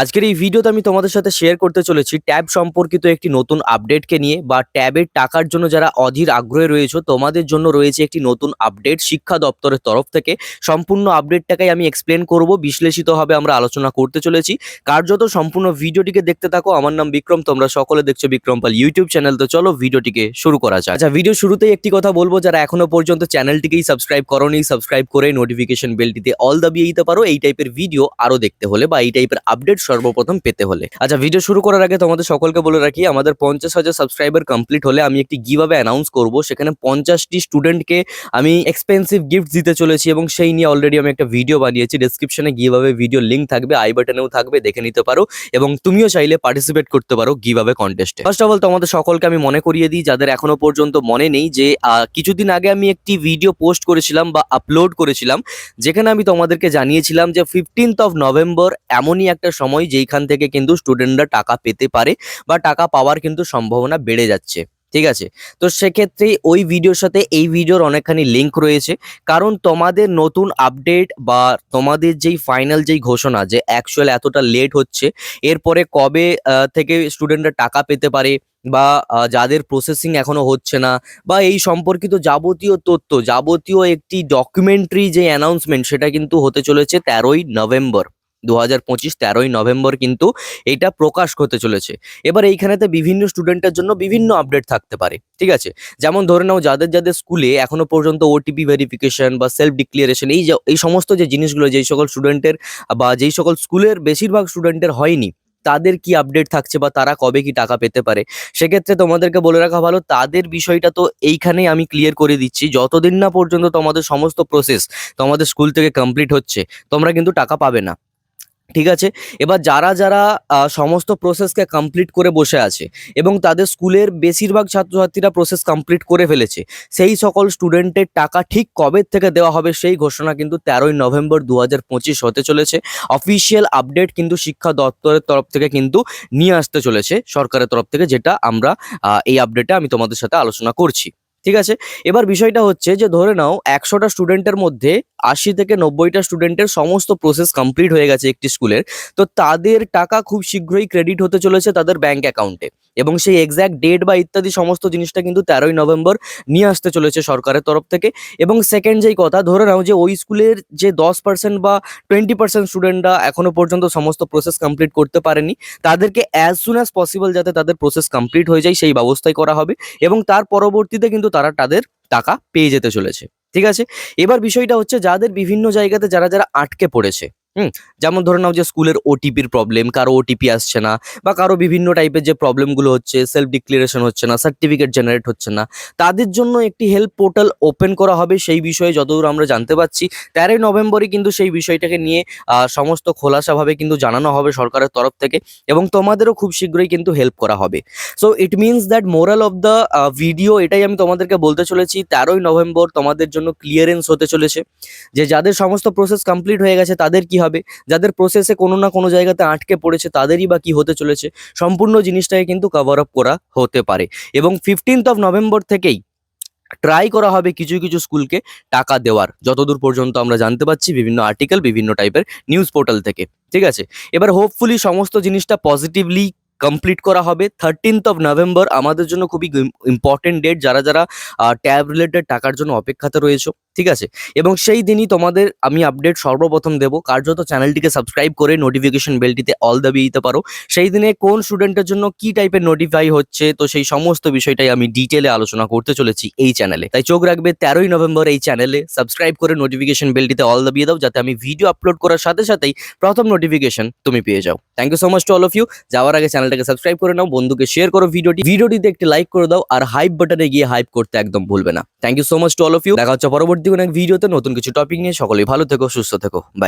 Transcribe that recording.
আজকের এই ভিডিওতে আমি তোমাদের সাথে শেয়ার করতে চলেছি ট্যাব সম্পর্কিত একটি নতুন আপডেটকে নিয়ে বা ট্যাবের টাকার জন্য যারা অধীর আগ্রহে রয়েছে, তোমাদের জন্য রয়েছে একটি নতুন আপডেট শিক্ষা দপ্তরের তরফ থেকে। সম্পূর্ণ আপডেটটাকে আমি এক্সপ্লেন করব বিশ্লেষিতভাবে আমরা আলোচনা করতে চলেছি। কার্যত সম্পূর্ণ ভিডিওটিকে দেখতে থাকো, আমার নাম বিক্রম, তোমরা সকলে দেখছ বিক্রম পাল ইউটিউব চ্যানেল। তো চলো ভিডিওটিকে শুরু করা যাক। আচ্ছা ভিডিও শুরুতেই একটি কথা বলব, যারা এখনও পর্যন্ত চ্যানেলটিকেই সাবস্ক্রাইব করোনি সাবস্ক্রাইব করে নোটিফিকেশন বেলটিতে অল দাবিয়ে দিতে পারো। এই টাইপের ভিডিও আরও দেখতে হলে বা এই টাইপের আপডেট সর্বপ্রথম পেতে হলে। আচ্ছা ভিডিও শুরু করার আগে তোমাদের সকলকে বলে রাখি, আমাদের পঞ্চাশ হাজার সাবস্ক্রাইবার কমপ্লিট হলে আমি একটি গিভাবে অ্যানাউন্স করব। সেখানে পঞ্চাশটি স্টুডেন্টকে আমি এক্সপেন্সিভ গিফট দিতে চলেছি এবং সেই নিয়ে অলরেডি আমি একটা ভিডিও বানিয়েছি। ডিসক্রিপশনে গিভাবে ভিডিও লিঙ্ক থাকবে আই বাটনেও থাকবে, দেখে নিতে পারো এবং তুমিও চাইলে পার্টিসিপেট করতে পারো গিভাবে কন্টেস্টে ফার্স্ট অফ অল তোমাদের সকলকে আমি মনে করিয়ে দিই, যাদের এখনও পর্যন্ত মনে নেই যে কিছুদিন আগে আমি একটি ভিডিও পোস্ট করেছিলাম বা আপলোড করেছিলাম, যেখানে আমি তোমাদেরকে জানিয়েছিলাম যে ফিফটিন্থ অফ নভেম্বর এমনই একটা সময় যেইখান থেকে কিন্তু স্টুডেন্টরা টাকা পেতে পারে বা টাকা পাওয়ার কিন্তু সম্ভাবনা বেড়ে যাচ্ছে, ঠিক আছে? তো সেক্ষেত্রে ওই ভিডিওর সাথে এই ভিডিওর অনেকখানি লিঙ্ক রয়েছে। কারণ তোমাদের নতুন আপডেট বা তোমাদের যেই ফাইনাল যেই ঘোষণা যে অ্যাকচুয়াল এতটা লেট হচ্ছে, এরপরে কবে থেকে স্টুডেন্টরা টাকা পেতে পারে বা যাদের প্রসেসিং এখনও হচ্ছে না বা এই সম্পর্কিত যাবতীয় তথ্য, যাবতীয় একটি ডকুমেন্টারি যে অ্যানাউন্সমেন্ট সেটা কিন্তু হতে চলেছে তেরোই নভেম্বর। দু হাজার পঁচিশ তেরোই নভেম্বর কিন্তু এটা প্রকাশ হতে চলেছে। এবার এইখানেতে বিভিন্ন স্টুডেন্টের জন্য বিভিন্ন আপডেট থাকতে পারে, ঠিক আছে? যেমন ধরে নাও যাদের যাদের স্কুলে এখনও পর্যন্ত ওটিপি ভেরিফিকেশন বা সেলফ ডিক্লিয়ারেশন এই এই সমস্ত যে জিনিসগুলো, যেই সকল স্টুডেন্টের বা যেই সকল স্কুলের বেশিরভাগ স্টুডেন্টের হয়নি, তাদের কি আপডেট থাকছে বা তারা কবে কি টাকা পেতে পারে? সেক্ষেত্রে তোমাদেরকে বলে রাখা ভালো, তাদের বিষয়টা তো এইখানেই আমি ক্লিয়ার করে দিচ্ছি, যতদিন না পর্যন্ত তোমাদের সমস্ত প্রসেস তোমাদের স্কুল থেকে কমপ্লিট হচ্ছে, তোমরা কিন্তু টাকা পাবে না। ঠিক আছে? এবার যারা যারা সমস্ত প্রসেসকে কমপ্লিট করে বসে আছে এবং তাদের স্কুলের বেশিরভাগ ছাত্রছাত্রীরা প্রসেস কমপ্লিট করে ফেলেছে, সেই সকল স্টুডেন্টের টাকা ঠিক কবে থেকে দেওয়া হবে সেই ঘোষণা কিন্তু তেরোই নভেম্বর দু হাজার পঁচিশ হতে চলেছে। অফিসিয়াল আপডেট কিন্তু শিক্ষা দপ্তরের তরফ থেকে কিন্তু নিয়ে আসতে চলেছে, সরকারের তরফ থেকে যেটা আমরা এই আপডেটে আমি তোমাদের সাথে আলোচনা করছি। ঠিক আছে? এবার বিষয়টা হচ্ছে যে ধরে নাও একশোটা স্টুডেন্টের মধ্যে আশি থেকে নব্বইটা স্টুডেন্টের সমস্ত প্রসেস কমপ্লিট হয়ে গেছে একটি স্কুলের। তো তাদের টাকা খুব শীঘ্রই ক্রেডিট হতে চলেছে তাদের ব্যাংক অ্যাকাউন্টে এবং সেই এক্স্যাক্ট ডেট বা ইত্যাদি সমস্ত জিনিসটা কিন্তু তেরোই নভেম্বর নিয়ে আসতে চলেছে সরকারের তরফ থেকে। এবং সেকেন্ড যেই কথা, ধরে নাও যে ওই স্কুলের যে দশ পার্সেন্ট বা টোয়েন্টি পার্সেন্ট স্টুডেন্টরা এখনও পর্যন্ত সমস্ত প্রসেস কমপ্লিট করতে পারেনি, তাদেরকে অ্যাজ সুন অ্যাজ পসিবল যাতে তাদের প্রসেস কমপ্লিট হয়ে যায় সেই ব্যবস্থাই করা হবে। এবং তার পরবর্তীতে কিন্তু তারা তাদের টাকা পেয়ে যেতে চলেছে। ঠিক আছে? এবার বিষয়টা হচ্ছে যাদের বিভিন্ন জায়গাতে যারা যারা আটকে পড়েছে হুম, যেমন ধরে নাও যে স্কুলের ওটিপির প্রবলেম কারও ওটিপি আসছে না বা কারও বিভিন্ন টাইপের যে প্রবলেমগুলো হচ্ছে সেলফ ডিক্লারেশন হচ্ছে না সার্টিফিকেট জেনারেট হচ্ছে না, তাদের জন্য একটি হেল্প পোর্টাল ওপেন করা হবে সেই বিষয়ে যতদূর আমরা জানতে পারছি। তেরোই নভেম্বরই কিন্তু সেই বিষয়টাকে নিয়ে সমস্ত খোলাসাভাবে কিন্তু জানানো হবে সরকারের তরফ থেকে এবং তোমাদেরও খুব শীঘ্রই কিন্তু হেল্প করা হবে। So it means that moral of the video এটাই আমি তোমাদেরকে বলতে চলেছি, তেরোই নভেম্বর তোমাদের জন্য ক্লিয়ারেন্স হতে চলেছে, যে যাদের সমস্ত প্রসেস কমপ্লিট হয়ে গেছে, তাদের কি হবে, যাদের প্রসেসে কোনো না কোনো জায়গাতে আটকে পড়েছে তাদেরই বা কি হতে চলেছে, সম্পূর্ণ জিনিসটাকে কিন্তু কভার আপ করা হতে পারে। এবং ফিফটিন্থ অফ নভেম্বর থেকেই ট্রাই করা হবে কিছু কিছু স্কুলকে টাকা দেওয়ার। যতদূর পর্যন্ত আমরা জানতে পারছি, বিভিন্ন আর্টিকেল বিভিন্ন টাইপের নিউজ পোর্টাল থেকে। ঠিক আছে? এবার হোপফুলি সমস্ত জিনিসটা পজিটিভলি কমপ্লিট করা হবে। থার্টিন্থ অফ নভেম্বর আমাদের জন্য খুবই ইম্পর্টেন্ট ডেট যারা যারা ট্যাব রিলেটেড টাকার জন্য অপেক্ষাতে রয়েছে ঠিক আছে? এবং সেই দিনই তোমাদের আমি আপডেট সর্বপ্রথম দেবো। কার্যত চ্যানেলটিকে সাবস্ক্রাইব করে নোটিফিকেশন বেলটিতে অল দাবিয়ে দিতে পারো। সেই দিনে কোন স্টুডেন্টের জন্য কি টাইপের নোটিফাই হচ্ছে, তো সেই সমস্ত বিষয়টাই আমি ডিটেলে আলোচনা করতে চলেছি এই চ্যানেলে তাই চোখ রাখবে তেরোই নভেম্বর এই চ্যানেলে সাবস্ক্রাইব করে নোটিফিকেশন বেলটিতে অল দাবিয়ে দাও, যাতে আমি ভিডিও আপলোড করার সাথে সাথেই প্রথম নোটিফিকেশন তুমি পেয়ে যাও। Thank you so much to all of you যাওয়ার আগে চ্যানেলটাকে সাবস্ক্রাইব করে নাও, বন্ধুকে শেয়ার করো ভিডিওটি ভিডিওটিতে একটি লাইক করে দাও, আর হাইপ বাটনে গিয়ে হাইপ করতে একদম ভুলবে না। Thank you so much to all of you দেখা হচ্ছে পরবর্তী কোনো এক ভিডিওতে নতুন কিছু টপিক নিয়ে সকলেই ভালো থেকো সুস্থ থেকো। বাই